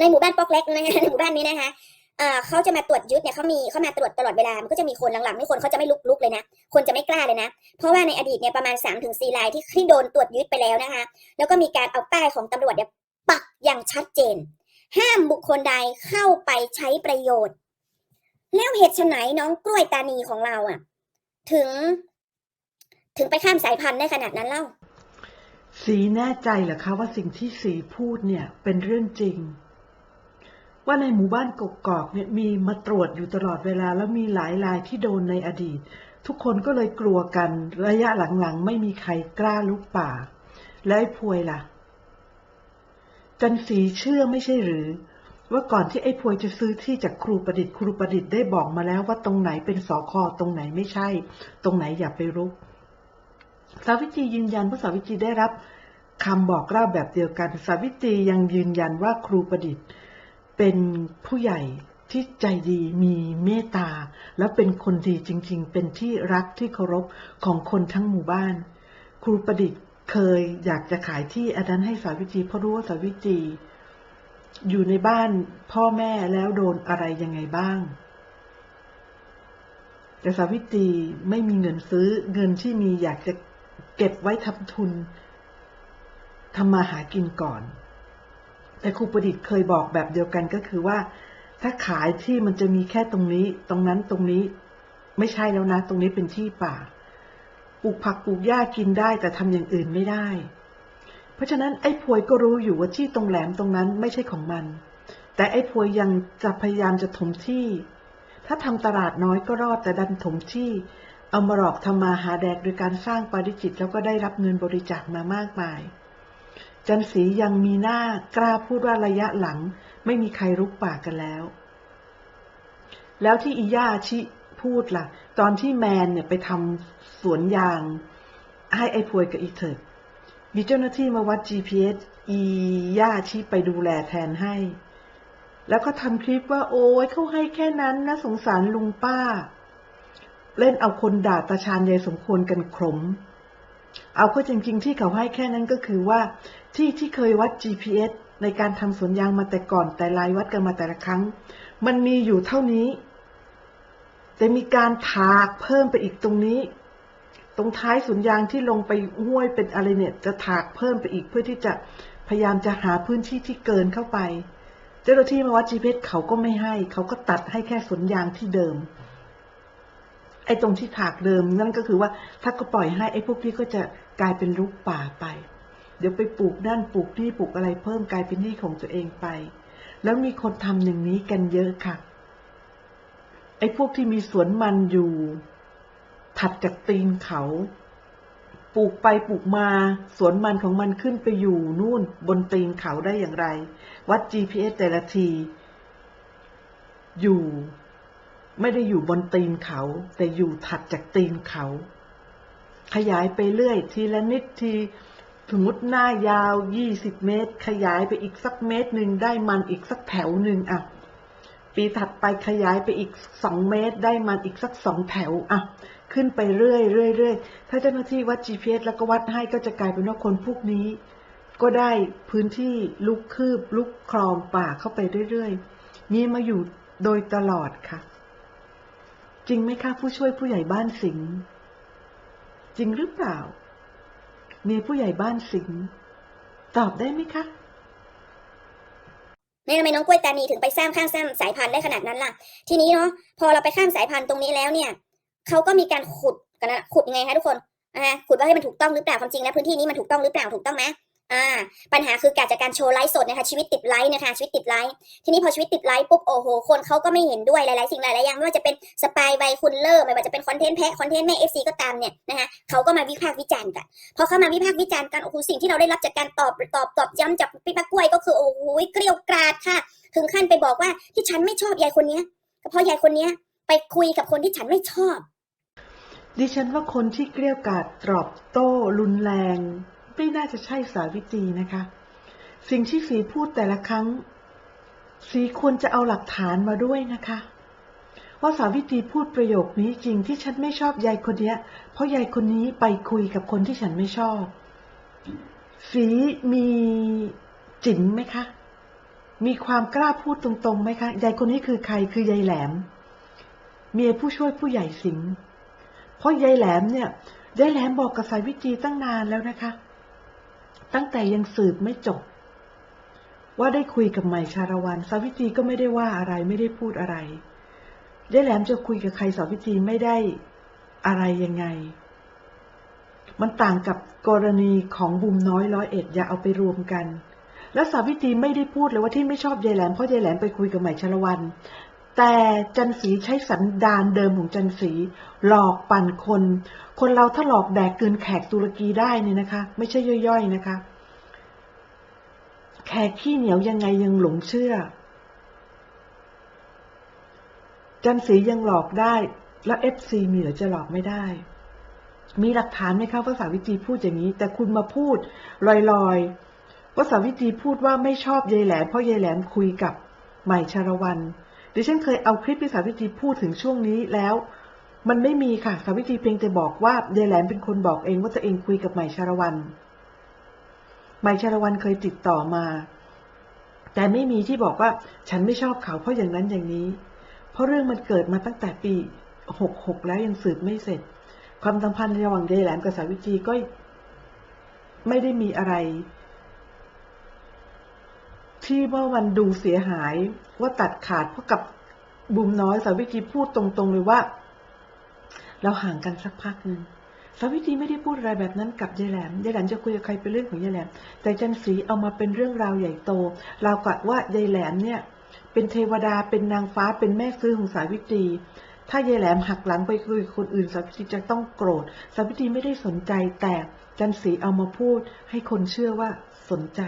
ในหมู่บ้านป๊อกเล็กนะคะในหมู่บ้านนี้นะคะเออเขาจะมาตรวจยึดเนี่ยเขามีเขามาตรวจตลอดเวลา มันก็จะมีคนหลังๆนี่คนเขาจะไม่ลุกลุกเลยนะ คนจะไม่กล้าเลยนะ เพราะว่าในอดีตเนี่ยประมาณ3าถึงสี่รายที่ที่โดนตรวจยึดไปแล้วนะคะ แล้วก็มีการเอาป้ายของตำรวจเนี่ยปักอย่างชัดเจน ห้ามบุคคลใดเข้าไปใช้ประโยชน์ แล้วเหตุไฉนน้องกล้วยตานีของเราอะ ถึง ถึงไปข้ามสายพันธุ์ได้ขนาดนั้นเล่า สีแน่ใจเหรอคะว่าสิ่งที่สีพูดเนี่ยเป็นเรื่องจริง ว่าในหมู่บ้านกกอกเนี่ยมีมาตรวจอยู่ตลอดเวลา แล้วมีหลายรายที่โดนในอดีต ทุกคนก็เลยกลัวกันระยะหลังๆ ไม่มีใครกล้าลุกป่า แล้วไอ้พวยล่ะ จันสีเชื่อไม่ใช่หรือ ว่าก่อนที่ไอ้พวยจะซื้อที่จากครูประดิษฐ์ครูประดิษฐ์ได้บอกมาแล้วว่าตรงไหนเป็นสอคอตรงไหนไม่ใช่ ตรงไหนอย่าไปรุกสาวิตรียืนยันว่าสาวิตรีได้รับคำบอกเล่าแบบเดียวกัน สาวิตรียังยืนยันว่าครูประดิษฐ์ เป็นผู้ใหญ่ที่ใจดีมีเมตตา แล้วเป็นคนดีจริง ๆ เป็นที่รักที่เคารพของคนทั้งหมู่บ้าน ครูประดิษฐ์เคยอยากจะขายที่อันนั้นให้สาวิตรีเพราะรู้ว่าสาวิตรีอยู่ในบ้านพ่อแม่แล้วโดนอะไรยังไงบ้าง แต่สาวิตรีไม่มีเงินซื้อเงินที่มีอยากจะเก็บไว้ทำทุนทำมาหากินก่อน แต่ครูประดิษฐ์เคยบอกแบบเดียวกันก็คือว่า ถ้าขายที่มันจะมีแค่ตรงนี้ ตรงนั้นตรงนี้ไม่ใช่แล้วนะ ตรงนี้เป็นที่ป่าปลูกผักปลูกหญ้ากินได้แต่ทำอย่างอื่นไม่ได้ เพราะฉะนั้นไอ้พวยก็รู้อยู่ว่าที่ตรงแหลมตรงนั้นไม่ใช่ของมัน แต่ไอ้พวยยังจะพยายามจะถมที่ ถ้าทำตลาดน้อยก็รอดแต่ดันถมที่ เอามาหลอกทำมาหาแดกโดยการสร้างปาริจิตแล้วก็ได้รับเงินบริจาคมามากมาย จันสียังมีหน้ากล้าพูดว่าระยะหลัง ไม่มีใครรุกป่ากันแล้ว แล้วที่อีย่าชิพูดล่ะ ตอนที่แมนเนี่ยไปทำสวนยาง ให้ไอ้พวยกับอีเถิดมีเจ้าหน้าที่มาวัด GPS อีย่าชิไปดูแลแทนให้ แล้วก็ทำคลิปว่า โอ้ยเขาให้แค่นั้นนะสงสารลุงป้า เล่นเอาคนด่าตาชาญยายสมควรกันขม เอาเข้าจริง ๆ ที่เขาให้แค่นั้นก็คือว่า ที่ที่เคยวัด GPS ในการทำสวนยางมาแต่ก่อนแต่ลายวัดกันมาแต่ละครั้ง มันมีอยู่เท่านี้ แต่มีการถากเพิ่มไปอีกตรงนี้ ตรงท้ายสวนยางที่ลงไปห้วยเป็นอะไรเนี่ย จะถากเพิ่มไปอีกเพื่อที่จะพยายามจะหาพื้นที่ที่เกินเข้าไป เจ้าหน้าที่มาวัด GPS เขาก็ไม่ให้ เขาก็ตัดให้แค่สวนยางที่เดิม ไอ้ตรงที่ถากเดิมนั่นก็คือว่าถ้าก็ปล่อยให้ไอ้พวกนี้ก็จะกลายเป็นรุกป่าไป เดี๋ยวไปปลูกด้านปลูกนี่ปลูกอะไรเพิ่มกลายเป็นที่ของตัวเองไป แล้วมีคนทำอย่างนี้กันเยอะค่ะ ไอ้พวกที่มีสวนมันอยู่ ถัดจากตีนเขา ปลูกไปปลูกมาสวนมันของมันขึ้นไปอยู่นู่นบนตีนเขาได้อย่างไร วัด GPS แต่ละที อยู่ ไม่ได้อยู่บนตีนเขา แต่อยู่ถัดจากตีนเขา ขยายไปเรื่อย ทีละนิดทีสมมติหน้ายาวยี่สิบเมตร ขยายไปอีกสักเมตรหนึ่งได้มันอีกสักแถวหนึ่งอะ ปีถัดไปขยายไปอีกสองเมตร ได้มันอีกสักสองแถวอะ ขึ้นไปเรื่อยเรื่อยเรื่อยถ้าเจ้าหน้าที่วัด GPS แล้วก็วัดให้ก็จะกลายเป็นว่าคนพวกนี้ ก็ได้พื้นที่ลุกคืบลุกคลองป่าเข้าไปเรื่อยๆนี่มาอยู่โดยตลอดค่ะ จริงไหมคะผู้ช่วยผู้ใหญ่บ้านสิงห์จริงหรือเปล่า เมียผู้ใหญ่บ้านสิงห์ตอบได้ไหมคะนี่ทำไมน้องกล้วยตานีถึงไปสร้างข้างสร้างสายพันธุ์ได้ขนาดนั้นล่ะ ทีนี้เนาะพอเราไปข้ามสายพันธุ์ตรงนี้แล้วเนี่ยเขาก็มีการขุดกันนะขุดยังไงคะทุกคนอ่าขุดว่าให้มันถูกต้องหรือเปล่าความจริงแล้วพื้นที่นี้มันถูกต้องหรือเปล่าถูกต้องไหม อ่าปัญหาคือการจากการโชว์ไลฟ์สดนะคะชีวิตติดไลฟ์นะคะชีวิตติดไลฟ์ทีนี้พอชีวิตติดไลฟ์ปุ๊บโอ้โหคนเขาก็ไม่เห็นด้วยหลายๆสิ่งหลายๆอย่างไม่ว่าจะเป็นสปายไวคุณเลอร์ไม่ว่าจะเป็นคอนเทนต์แพะคอนเทนต์แม่เอฟซีก็ตามเนี่ยนะคะเขาก็มาวิพากษ์วิจารณ์กันพอเขามาวิพากษ์วิจารณ์กันโอ้โหสิ่งที่เราได้รับจากการตอบตอบตอบย้ำจากพี่ปักกล้วยก็คือโอ้โหเกลียวกราดค่ะ ถึงขั้นไปบอกว่าที่ฉันไม่ชอบยายคนเนี้ยก็เพราะยายคนเนี้ยไปคุยกับคนที่ฉันไม่ชอบ ดิฉันว่าคนที่เกลี้ยวกราดตรอบโต้รุนแรง ไม่น่าจะใช่สาวิตรีนะคะ สิ่งที่สีพูดแต่ละครั้ง สีควรจะเอาหลักฐานมาด้วยนะคะ ว่าสาวิตรีพูดประโยคนี้จริงที่ฉันไม่ชอบยายคนเนี้ยเพราะยายคนนี้ไปคุยกับคนที่ฉันไม่ชอบ สีมีจิ๋มไหมคะ มีความกล้าพูดตรงๆไหมคะยายคนนี้คือใครคือยายแหลม เมียผู้ช่วยผู้ใหญ่สิงเพราะยายแหลมเนี่ยยายแหลมบอกกับสายวิจีตั้งนานแล้วนะคะ ตั้งแต่ยังสืบไม่จบ ว่าได้คุยกับใหม่ชาละวัน สาวิตรีก็ไม่ได้ว่าอะไรไม่ได้พูดอะไรยายแหลมจะคุยกับใครสาวิตรีไม่ได้อะไรยังไง มันต่างกับกรณีของบุมน้อยร้อยเอ็ดอย่าเอาไปรวมกัน แล้วสาวิตรีไม่ได้พูดเลยว่าที่ไม่ชอบยายแหลมเพราะยายแหลมไปคุยกับใหม่ชาละวัน แต่จันสีใช้สันดานเดิมของจันสีหลอกปั่นคน คนเราถ้าหลอกแดกเกินแขกตุรกีได้เนี่ยนะคะ ไม่ใช่ย่อยๆนะคะ แขกขี้เหนียวยังไงยังหลงเชื่อ จันสียังหลอกได้ แล้วเอฟซีมีหรือจะหลอกไม่ได้ มีหลักฐานไหมคะว่าสาวิตรีพูดอย่างนี้ แต่คุณมาพูดลอยๆว่าสาวิตรีพูดว่าไม่ชอบยายแหลมเพราะยายแหลมคุยกับใหม่ชาละวัน ดิฉันเคยเอาคลิปที่สาวิตรีพูดถึงช่วงนี้แล้ว มันไม่มีค่ะ สาวิตรีเพียงแต่บอกว่ายายแหลมเป็นคนบอกเองว่าตัวเองคุยกับใหม่ชาละวันใหม่ชาละวันเคยติดต่อมา แต่ไม่มีที่บอกว่าฉันไม่ชอบเขาเพราะอย่างนั้นอย่างนี้ เพราะเรื่องมันเกิดมาตั้งแต่ปีหกหกแล้วยังสืบไม่เสร็จ ความสัมพันธ์ระหว่างยายแหลมกับสาวิตรีก็ไม่ได้มีอะไร ที่ว่ามันดูเสียหายว่าตัดขาดเพราะกับบุมน้อยสาวิตรีพูดตรงๆเลยว่า เราห่างกันสักพักหนึ่งสาวิตรีไม่ได้พูดอะไรแบบนั้นกับยายแหลมยายแหลมจะคุยกับใครเป็นเรื่องของยายแหลม แต่จันสีเอามาเป็นเรื่องราวใหญ่โตเราวกับว่ายายแหลมเนี่ย เป็นเทวดาเป็นนางฟ้าเป็นแม่ซื้อของสาวิตรีถ้ายายแหลมหักหลังไปคุยคนอื่นสาวิตรีจะต้องโกรธสาวิตรีไม่ได้สนใจแต่จันสีเอามาพูดให้คนเชื่อว่าสนใจ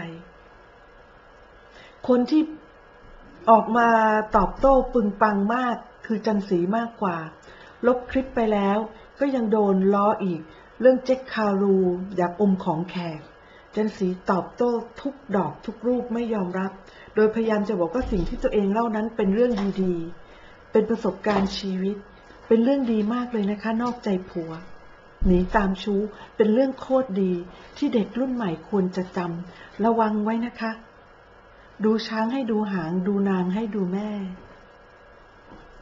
คนที่ออกมาตอบโต้ปึงปังมาก คือจันสีมากกว่า ลบคลิปไปแล้วก็ยังโดนล้ออีก เรื่องเจ๊กคารูอยากอมของแขกจันสีตอบโต้ทุกดอกทุกรูปไม่ยอมรับ โดยพยายามจะบอกว่าสิ่งที่ตัวเองเล่านั้นเป็นเรื่องดีๆ เป็นประสบการณ์ชีวิต เป็นเรื่องดีมากเลยนะคะ นอกใจผัว หนีตามชู้เป็นเรื่องโคตรดีที่เด็กรุ่นใหม่ควรจะจำระวังไว้นะคะ ดูช้างให้ดูหาง ดูนางให้ดูแม่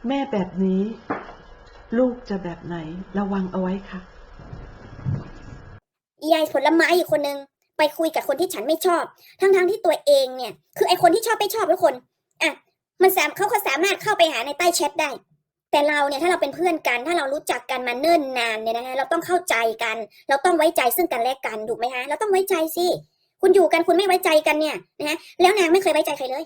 แม่แบบนี้ ลูกจะแบบไหน ระวังเอาไว้ค่ะ ยายผลไม้อีกคนนึง ไปคุยกับคนที่ฉันไม่ชอบ ทั้งๆที่ตัวเองเนี่ย คือไอคนที่ชอบไม่ชอบทุกคนอะมันสามเขาก็สามารถเข้าไปหาในใต้แชทได้ แต่เราเนี่ยถ้าเราเป็นเพื่อนกัน ถ้าเรารู้จักกันมาเนิ่นนานเนี่ยนะคะเราต้องเข้าใจกัน เราต้องไว้ใจซึ่งกันและกันถูกไหมคะเราต้องไว้ใจสิ คุณอยู่กันคุณไม่ไว้ใจกันเนี่ยนะฮะแล้วนางไม่เคยไว้ใจใครเลย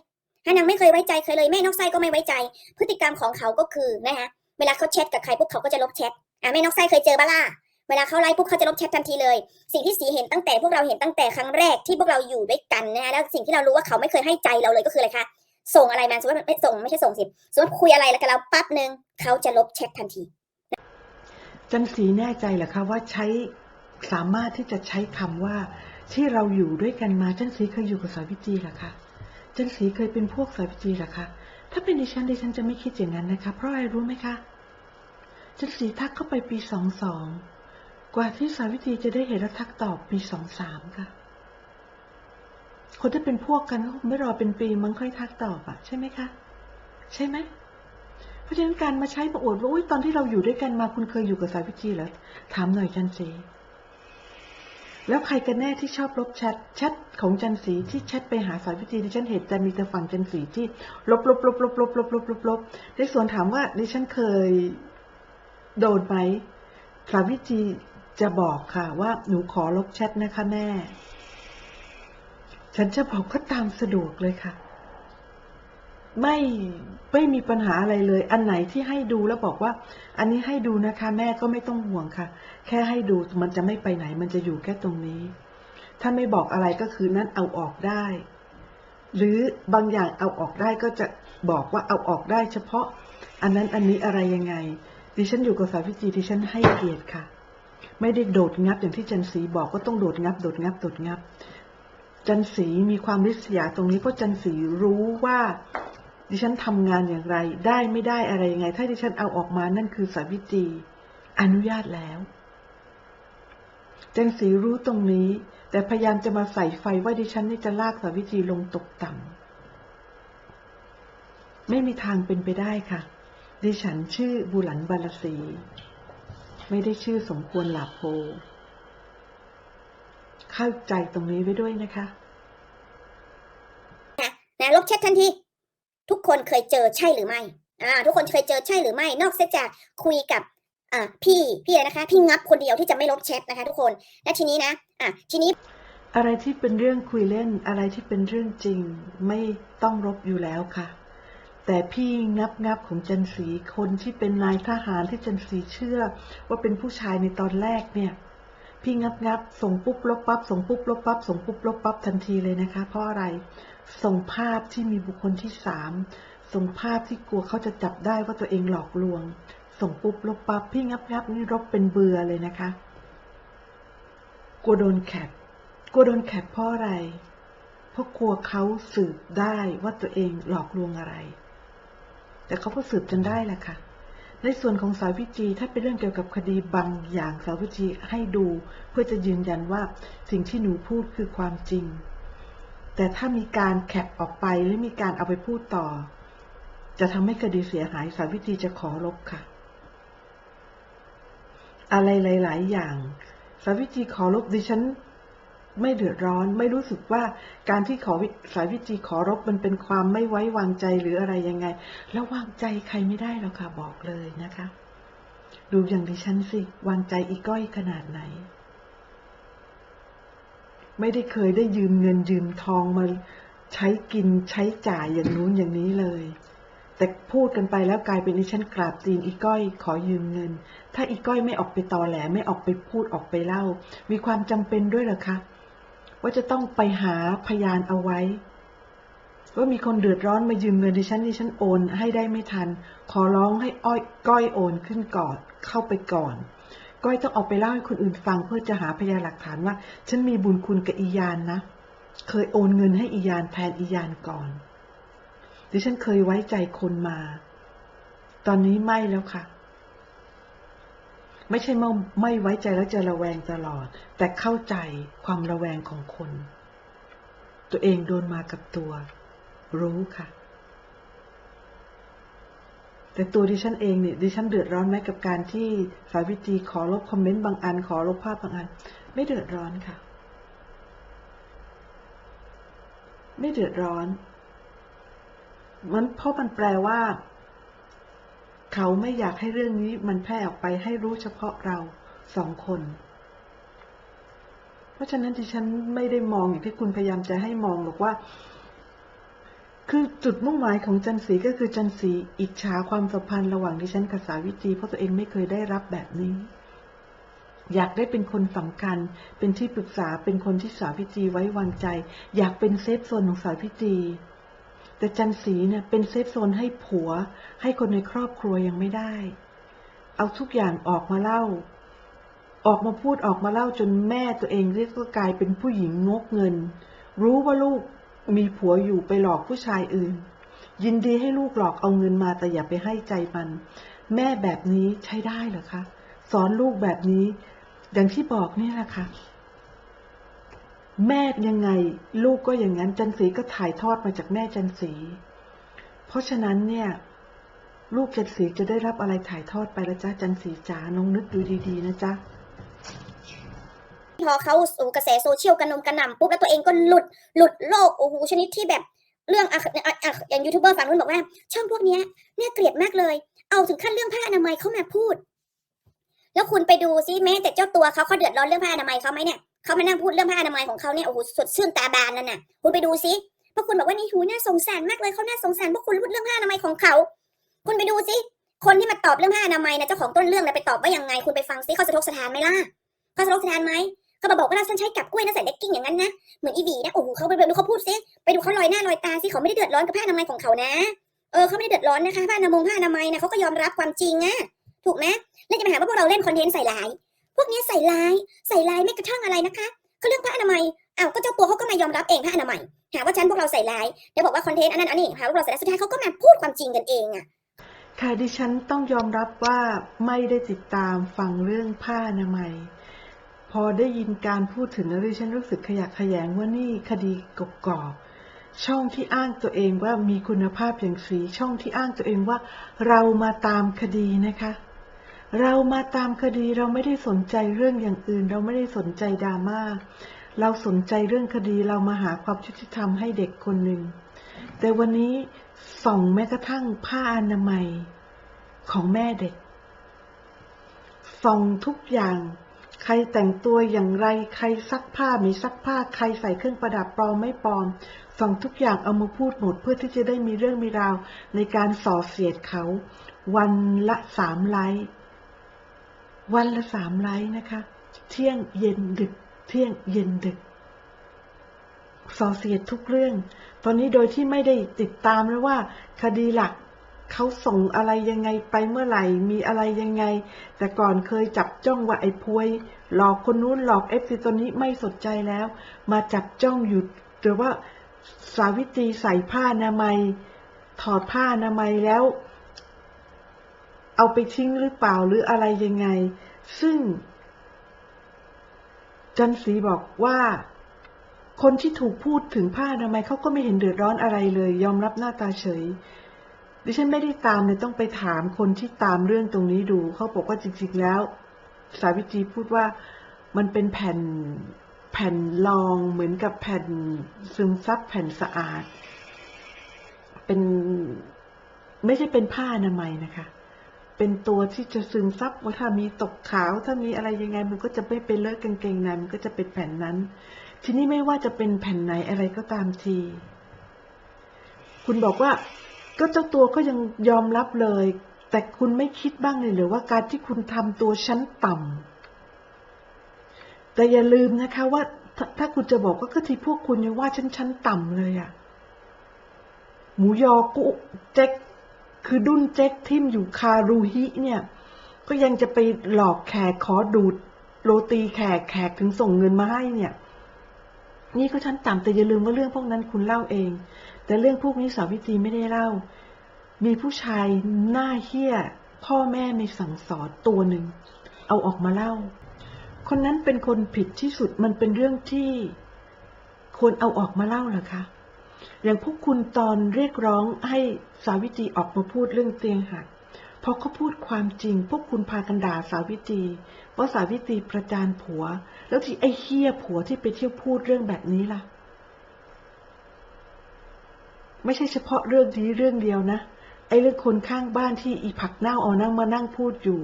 นางไม่เคยไว้ใจใครเลยแม่นอกไส้ก็ไม่ไว้ใจ พฤติกรรมของเขาก็คือนะคะเวลาเขาแชทกับใครปุ๊บเขาก็จะลบแชทอะแม่นอกไส้เคยเจอบ้าล่ะเวลาเขาไลฟ์ปุ๊บเขาจะลบแชททันทีเลย สิ่งที่สีเห็นตั้งแต่พวกเราเห็นตั้งแต่ครั้งแรกที่พวกเราอยู่ด้วยกันนะฮะแล้วสิ่งที่เรารู้ว่าเขาไม่เคยให้ใจเราเลยก็คืออะไรคะส่งอะไรมาสมมติว่าไม่ส่งไม่ใช่ส่งสิสมมติคุยอะไรแล้วกับเราปั๊บหนึ่งเขาจะลบแชททันทีจันสีแน่ใจเหรอคะว่าใช้ สามารถที่จะใช้คำว่าที่เราอยู่ด้วยกันมาจันสีเคยอยู่กับสาวิตรีหรอคะจันสีเคยเป็นพวกสาวิตรีหรอคะถ้าเป็นดิฉันดิฉันจะไม่คิดอย่างนั้นนะคะ เพราะอะไรรู้ไหมคะจันสีทักเข้าไปปีสองสองกว่าที่สาวิตรีจะได้เห็นและทักตอบปีสองสามค่ะ คนที่เป็นพวกกันก็คงไม่รอเป็นปีมั้งค่อยทักตอบอะใช่ไหมคะ ใช่ไหมเพราะฉะนั้นการมาใช้มาอวดว่าตอนที่เราอยู่ด้วยกันมาคุณเคยอยู่กับสายวิจีเหรอถามหน่อยจันสี แล้วใครกันแน่ที่ชอบลบแชทแชทของจันสีที่แชทไปหาสายวิจีดิฉันเห็นจะมีแต่ฝั่งจันสีที่ลบลบลบลบลบลบลบลบลบในส่วนถามว่าดิฉันเคยโดนไหมสายวิจีจะบอกค่ะ ว่าหนูขอลบแชทนะคะแม่ ฉันจะบอกก็ตามสะดวกเลยค่ะ ไม่ไม่มีปัญหาอะไรเลย อันไหนที่ให้ดูแล้วบอกว่า อันนี้ให้ดูนะคะแม่ก็ไม่ต้องห่วงค่ะ แค่ให้ดูมันจะไม่ไปไหน มันจะอยู่แค่ตรงนี้ ถ้าไม่บอกอะไรก็คือนั้นเอาออกได้ หรือบางอย่างเอาออกได้ก็จะบอกว่าเอาออกได้ เฉพาะ อันนั้นอันนี้อะไรยังไง ดิฉันอยู่กับสาวิจีดิฉันให้เกียรติค่ะ ไม่ได้โดดงับอย่างที่จันสีบอกก็ต้องโดดงับ โดดงับโดดงับ จันสีมีความริษยาตรงนี้เพราะจันสีรู้ว่า ดิฉันทำงานอย่างไร ได้ไม่ได้อะไรยังไง ถ้าดิฉันเอาออกมานั่นคือสาวิตรีอนุญาตแล้วจันสีรู้ตรงนี้ แต่พยายามจะมาใส่ไฟว่าดิฉันนี่จะลากสาวิตรีลงตกต่ำไม่มีทางเป็นไปได้ค่ะ ดิฉันชื่อบุหลันบาลสีไม่ได้ชื่อสมควรหลาโพ เข้าใจตรงนี้ไว้ด้วยนะคะนะลบแชททันที ทุกคนเคยเจอใช่หรือไม่อ่าทุกคนเคยเจอใช่หรือไม่ นอกเสียจากคุยกับอ่าพี่พี่อะไรนะคะ พี่งับคนเดียวที่จะไม่ลบแชทนะคะ ทุกคนและทีนี้นะอะทีนี้ อะไรที่เป็นเรื่องคุยเล่นอะไรที่เป็นเรื่องจริงไม่ต้องรบอยู่แล้วค่ะ แต่พี่งับงับของจันสีคนที่เป็นนายทหารที่จันสีเชื่อ ว่าเป็นผู้ชายในตอนแรกเนี่ย พี่งับงับส่งปุ๊บลบปั๊บส่งปุ๊บลบปั๊บส่งปุ๊บลบปั๊บทันทีเลยนะคะ เพราะอะไร ส่งภาพที่มีบุคคลที่สามส่งภาพที่กลัวเขาจะจับได้ว่าตัวเองหลอกลวง ส่งปุ๊บลบปั๊บพี่งับงับนี่รบเป็นเบื่อเลยนะคะ กลัวโดนแคปกลัวโดนแคปเพราะอะไร เพราะกลัวเขาสืบได้ว่าตัวเองหลอกลวงอะไร แต่เขาก็สืบจนได้แหละค่ะในส่วนของสายวิจีถ้าเป็นเรื่องเกี่ยวกับคดีบางอย่างสายวิจีให้ดู เพื่อจะยืนยันว่าสิ่งที่หนูพูดคือความจริง แต่ถ้ามีการแคปออกไปหรือมีการเอาไปพูดต่อ จะทำให้คดีเสียหายสาวิจีจะขอลบค่ะ อะไรหลาย ๆ อย่างสาวิจีขอลบดิฉันไม่เดือดร้อนไม่รู้สึกว่าการที่ขอวิสายวิจีขอรบมันเป็นความไม่ไว้วางใจหรืออะไรยังไง แล้ววางใจใครไม่ได้หรอกค่ะบอกเลยนะคะ ดูอย่างดิฉันสิ วางใจอีก้อยขนาดไหน ไม่ได้เคยได้ยืมเงินยืมทองมาใช้กินใช้จ่ายอย่างนู้นอย่างนี้เลย แต่พูดกันไปแล้วกลายเป็นดิฉันกราบตีนอีก้อยขอยืมเงิน ถ้าอีก้อยไม่ออกไปตอแหลไม่ออกไปพูดออกไปเล่า มีความจำเป็นด้วยหรอคะว่าจะต้องไปหาพยานเอาไว้ ว่ามีคนเดือดร้อนมายืมเงินดิฉันดิฉันโอนให้ได้ไม่ทัน ขอร้องให้อ้อยก้อยโอนขึ้นก่อนเข้าไปก่อน ก้อยต้องออกไปเล่าให้คนอื่นฟังเพื่อจะหาพยานหลักฐานว่า ฉันมีบุญคุณกับอียานนะ เคยโอนเงินให้อียานแทนอียานก่อนดิฉันเคยไว้ใจคนมา ตอนนี้ไม่แล้วค่ะ ไม่ใช่ไม่ไม่ไว้ใจแล้วจะระแวงตลอด แต่เข้าใจความระแวงของคน ตัวเองโดนมากับตัว รู้ค่ะ แต่ตัวดิฉันเองเนี่ยดิฉันเดือดร้อนไหมกับการที่สายวิจีขอลบคอมเมนต์บางอัน ขอลบภาพบางอัน ไม่เดือดร้อนค่ะ ไม่เดือดร้อน มันเพราะมันแปลว่า เขาไม่อยากให้เรื่องนี้มันแพร่ออกไปให้รู้เฉพาะเราสองคน เพราะฉะนั้นดิฉันไม่ได้มองอย่างที่คุณพยายามจะให้มองหรอกว่า คือจุดมุ่งหมายของจันสีก็คือจันสีอิจฉาความสัมพันธ์ระหว่างดิฉันกับสาวิตรีเพราะตัวเองไม่เคยได้รับแบบนี้ อยากได้เป็นคนสำคัญ เป็นที่ปรึกษาเป็นคนที่สาวิตรีไว้วางใจ อยากเป็นเซฟโซนของสาวิตรีแต่จันสีเนี่ยเป็นเซฟโซนให้ผัว ให้คนในครอบครัวยังไม่ได้ เอาทุกอย่างออกมาเล่า ออกมาพูดออกมาเล่าจนแม่ตัวเองเรียกว่ากลายเป็นผู้หญิงงกเงิน รู้ว่าลูก มีผัวอยู่ไปหลอกผู้ชายอื่น ยินดีให้ลูกหลอกเอาเงินมาแต่อย่าไปให้ใจมัน แม่แบบนี้ใช้ได้เหรอคะสอนลูกแบบนี้ อย่างที่บอกนี่แหละค่ะแม่ยังไง ลูกก็อย่างนั้นจันสีก็ถ่ายทอดมาจากแม่จันสี เพราะฉะนั้นเนี่ย ลูกจันสีจะได้รับอะไรถ่ายทอดไปล้วจ้าจันสีจ๋าน้องนึกดูดีๆ นะจ๊ะ พอเขากระแสโซเชียลกระนมกระหน่ำปุ๊บแล้วตัวเองก็หลุดหลุดโลกโอ้โหชนิดที่แบบเรื่องอะออะอย่างยูทูบเบอร์ฝั่งนู้นบอกว่า ช่องพวกนี้ยน่าเกลียดมากเลย เอาถึงขั้นเรื่องผ้าอนามัยเข้ามาพูด แล้วคุณไปดูซิแม้แต่เจ้าตัวเขาเขาเดือดร้อนเรื่องผ้าอนามัยเขาไหมเนี่ยเขามานั่งพูดเรื่องผ้าอนามัยของเขาเนี่ยโอ้โหสดชื่นตาบานนั่นน่ะ คุณไปดูซิเพราะคุณบอกว่านี่หูน่าสงสารมากเลยเขาน่าสงสารพราะคุณพูดเรื่องผ้าอนามัยของเขา คุณไปดูซิคนที่มาตอบเรื่องผ้าอนามัยนะเจ้าของต้นเรื่องนะไปตอบว่ายังไง คุณไปฟังซิเขาสะทกสถานไหมล่ะเขาสะทกสถานไหม เขามาบอกว่าเราฉันใช้กับกล้วยนะใส่เลกกิ้งอย่างนั้นนะเหมือนอีบีนะโอ้โหเขาไปดูเขาพูดซิไปดูเขาลอยหน้าลอยตาสิเขาไม่ได้เดือดร้อนกับผ้าอนามัยของเขานะ เออเขาไม่ได้เดือดร้อนนะคะผ้าอนามัยผ้าอนามัยนะเขาก็ยอมรับความจริงอะถูกไหมแล้วจะมาหาว่าพวกเราเล่นคอนเทนต์ใส่ร้าย พวกนี้ใส่ร้ายใส่ร้ายไม่กระทั่งอะไรนะคะเขาเรื่องผ้าอนามัยอ้าวก็เจ้าตัวเขาก็มายอมรับเองผ้าอนามัยหาว่าฉันพวกเราใส่ร้ายเดี๋ยวบอกว่าคอนเทนต์อันนั้นอันนี้หาว่าเราใส่ร้ายสุดท้ายเขาก็มาพูดความจริงกันเองอะค่ะดิฉันต้องยอมรับว่าไม่ได้ติดตามฟังเรื่องผ้าอนามัย พอได้ยินการพูดถึงแล้วดิฉันรู้สึกขยะแขยงว่านี่คดีกบกอกช่องที่อ้างตัวเองว่ามีคุณภาพอย่างสีช่องที่อ้างตัวเองว่า เรามาตามคดีนะคะ เรามาตามคดีเราไม่ได้สนใจเรื่องอย่างอื่น เราไม่ได้สนใจดราม่าเราสนใจเรื่องคดีเรามาหาความยุติธรรมให้เด็กคนหนึ่ง แต่วันนี้ส่องแม้กระทั่งผ้าอนามัยของแม่เด็กส่องทุกอย่าง ใครแต่งตัวอย่างไร ใครซักผ้าไม่ซักผ้า ใครใส่เครื่องประดับปลอมไม่ปลอมส่งทุกอย่างเอามาพูดหมดเพื่อที่จะได้มีเรื่องมีราวในการส่อเสียดเขา วันละสามไลค์วันละสามไลค์นะคะ เที่ยงเย็นดึก เที่ยงเย็นดึกส่อเสียดทุกเรื่อง ตอนนี้โดยที่ไม่ได้ติดตามแล้วว่า คดีหลัก เขาส่งอะไรยังไงไปเมื่อไหร่ มีอะไรยังไง แต่ก่อนเคยจับจ้องว่าไอ้พวย หลอกคนนู้นหลอกเอฟซีตัวนี้ไม่สนใจแล้ว มาจับจ้องอยู่หรือว่าสาวิตรีใส่ผ้านามัย ถอดผ้านามัยแล้ว เอาไปทิ้งหรือเปล่าหรืออะไรยังไง ซึ่ง จันสีบอกว่าคนที่ถูกพูดถึงผ้านามัยเขาก็ไม่เห็นเดือดร้อนอะไรเลย ยอมรับหน้าตาเฉย ดิฉันไม่ได้ตามเลยต้องไปถามคนที่ตามเรื่องตรงนี้ดูเขาบอกว่าจริงๆแล้ว สาวิตรีพูดว่ามันเป็นแผ่นแผ่นรองเหมือนกับแผ่นซึมซับแผ่นสะอาด เป็นไม่ใช่เป็นผ้าอนามัยนะคะ เป็นตัวที่จะซึมซับว่าถ้ามีตกขาวถ้ามีอะไรยังไง มันก็จะไม่เป็นเลอะกางเกงในมันก็จะเป็นแผ่นนั้น ทีนี้ไม่ว่าจะเป็นแผ่นไหนอะไรก็ตามที คุณบอกว่า ก็เจ้าตัวก็ยังยอมรับเลย แต่คุณไม่คิดบ้างเลยหรือว่าการที่คุณทำตัวชั้นต่ำแต่อย่าลืมนะคะว่าถ้าถ้าคุณจะบอกว่าก็ที่พวกคุณยังว่าชั้นชั้นต่ำเลยอะหมูยอกุเจ๊กคือดุนเจ๊กทิมอยู่คารูฮิเนี่ย ก็ยังจะไปหลอกแขกขอดูดโรตีแขกแขกถึงส่งเงินมาให้เนี่ย นี่ก็ชั้นต่ำแต่อย่าลืมว่าเรื่องพวกนั้นคุณเล่าเอง แต่เรื่องพวกนี้สาวิตรีไม่ได้เล่า มีผู้ชายหน้าเฮี้ย พ่อแม่ไม่สั่งสอนตัวหนึ่ง เอาออกมาเล่า คนนั้นเป็นคนผิดที่สุดมันเป็นเรื่องที่ควรเอาออกมาเล่าเหรอคะอย่างพวกคุณตอนเรียกร้องให้สาวิตรีออกมาพูดเรื่องเตียงหักพอเขาพูดความจริง พวกคุณพากันด่าสาวิตรีว่าสาวิตรีประจานผัว แล้วที่ไอ้เฮี้ยผัวที่ไปเที่ยวพูดเรื่องแบบนี้ล่ะ ไม่ใช่เฉพาะเรื่องนี้เรื่องเดียวนะ ไอ้เรื่องคนข้างบ้านที่อีผักเน่าเอานั่งมานั่งพูดอยู่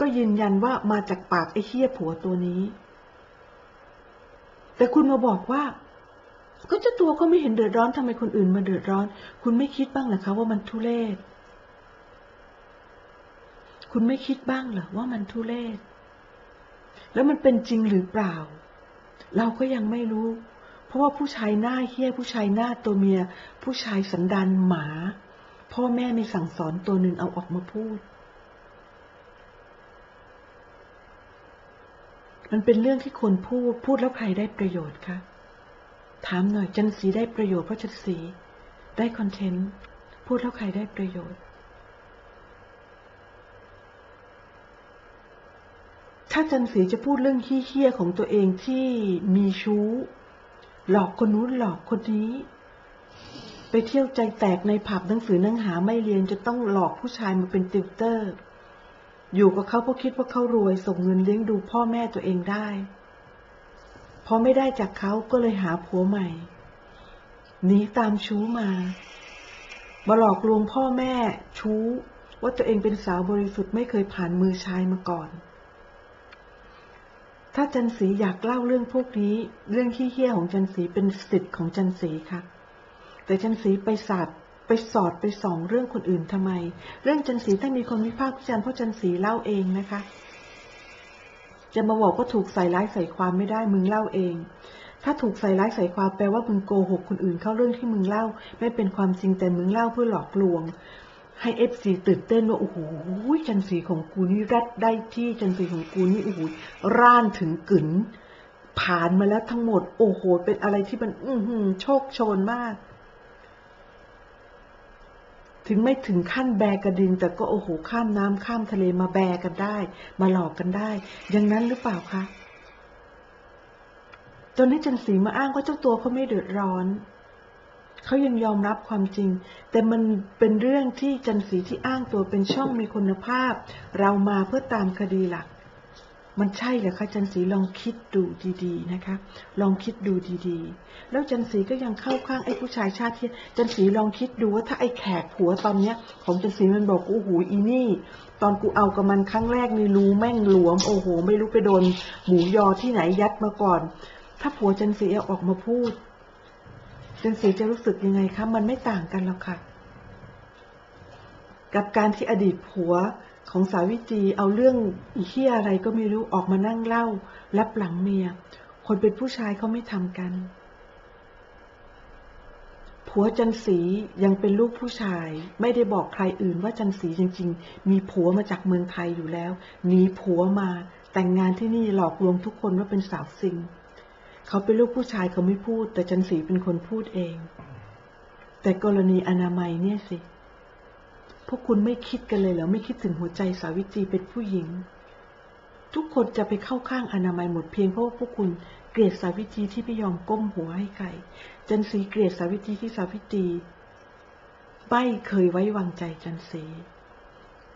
ก็ยืนยันว่ามาจากปากไอ้เฮี้ยผัวตัวนี้ แต่คุณมาบอกว่า ก็เจ้าตัวก็ไม่เห็นเดือดร้อนทำไมคนอื่นมาเดือดร้อน คุณไม่คิดบ้างเหรอคะว่ามันทุเรศ คุณไม่คิดบ้างเหรอว่ามันทุเรศ แล้วมันเป็นจริงหรือเปล่า เราก็ยังไม่รู้ ราะว่าผู้ชายหน้าเฮี้ยผู้ชายหน้าตัวเมีย ผู้ชายสันดานหมา พ่อแม่ไม่สั่งสอนตัวหนึ่งเอาออกมาพูด มันเป็นเรื่องที่คนพูดพูดแล้วใครได้ประโยชน์คะถามหน่อยจันสีได้ประโยชน์เพราะจันสีได้คอนเทนต์พูดแล้วใครได้ประโยชน์ ถ้าจันสีจะพูดเรื่องเฮี้ยของตัวเองที่มีชู้ หลอกคนนู้นหลอกคนนี้ ไปเที่ยวใจแตกในผับหนังสือหนังหาไม่เรียนจะต้องหลอกผู้ชายมาเป็นติวเตอร์ อยู่กับเขาเพราะคิดว่าเขารวยส่งเงินเลี้ยงดูพ่อแม่ตัวเองได้ พอไม่ได้จากเขาก็เลยหาผัวใหม่หนีตามชู้มามาหลอกลวงพ่อแม่ชู้ว่าตัวเองเป็นสาวบริสุทธิ์ไม่เคยผ่านมือชายมาก่อน ถ้าจันสีอยากเล่าเรื่องพวกนี้ เรื่องขี้เหี้ยของจันสีเป็นสิทธิ์ของจันสีค่ะ แต่จันสีไปสาดไปสอดไปส่องเรื่องคนอื่นทำไม เรื่องจันสีถ้ามีคนวิพากษ์วิจารณ์เพราะจันสีเล่าเองนะคะ จะมาบอกว่าถูกใส่ร้ายใส่ความไม่ได้มึงเล่าเอง ถ้าถูกใส่ร้ายใส่ความแปลว่ามึงโกหกคนอื่นเข้าเรื่องที่มึงเล่า ไม่เป็นความจริงแต่มึงเล่าเพื่อหลอกลวง ให้เอฟซีตื่นเต้นว่าโอ้โหจันสีของกูนี่รัดได้ที่จันสีของกูนี่โอ้โหร่านถึงกึ๋นผ่านมาแล้วทั้งหมด โอ้โห เป็นอะไรที่มัน อือหืโชคโชนมาก ถึงไม่ถึงขั้นแบกระดิน แต่ก็โอ้โห ข้ามน้ำข้ามทะเลมาแบกันได้ มาหลอกกันได้ อย่างนั้นหรือเปล่าคะตอนนี้จันสีมาอ้างว่าเจ้าตัวเขาไม่เดือดร้อน เขายังยอมรับความจริง แต่มันเป็นเรื่องที่จันสีที่อ้างตัวเป็นช่องมีคุณภาพ เรามาเพื่อตามคดีหลัก มันใช่เหรอคะจันสีลองคิดดูดีๆนะคะ ลองคิดดูดีๆ แล้วจันสีก็ยังเข้าข้างไอ้ผู้ชายชาติที่จันสีลองคิดดูว่าถ้าไอ้แขกผัวตอนเนี้ย ของจันสีมันบอกโอ้โหอีนี่ ตอนกูเอากับมันครั้งแรกนี่รู้แม่งหลวม โอ้โห ไม่รู้ไปโดนหมูยอที่ไหนยัดมาก่อน ถ้าผัวจันสีเอาออกมาพูด จันสีจะรู้สึกยังไงคะ มันไม่ต่างกันหรอกค่ะ กับการที่อดีตผัวของสาวิตรีเอาเรื่องอีเหี้ยอะไรก็ไม่รู้ออกมานั่งเล่ารับหลังเมีย คนเป็นผู้ชายเขาไม่ทำกัน ผัวจันสียังเป็นลูกผู้ชาย ไม่ได้บอกใครอื่นว่าจันสีจริง ๆ มีผัวมาจากเมืองไทยอยู่แล้วหนีผัวมาแต่งงานที่นี่หลอกลวงทุกคนว่าเป็นสาวซิง เขาเป็นลูกผู้ชายเขาไม่พูด แต่จันสีเป็นคนพูดเอง แต่กรณีอนามัยเนี่ยสิ พวกคุณไม่คิดกันเลยเหรอไม่คิดถึงหัวใจสาวิตรีเป็นผู้หญิง ทุกคนจะไปเข้าข้างอนามัยหมดเพียงเพราะว่าพวกคุณเกลียดสาวิตรีที่ไม่ยอมก้มหัวให้ใครจันสีเกลียดสาวิตรีที่สาวิตรีไม่เคยไว้วางใจจันสี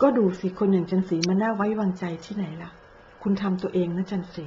ก็ดูสิคนอย่างจันสีมันน่าไว้วางใจที่ไหนล่ะ คุณทำตัวเองนะจันสี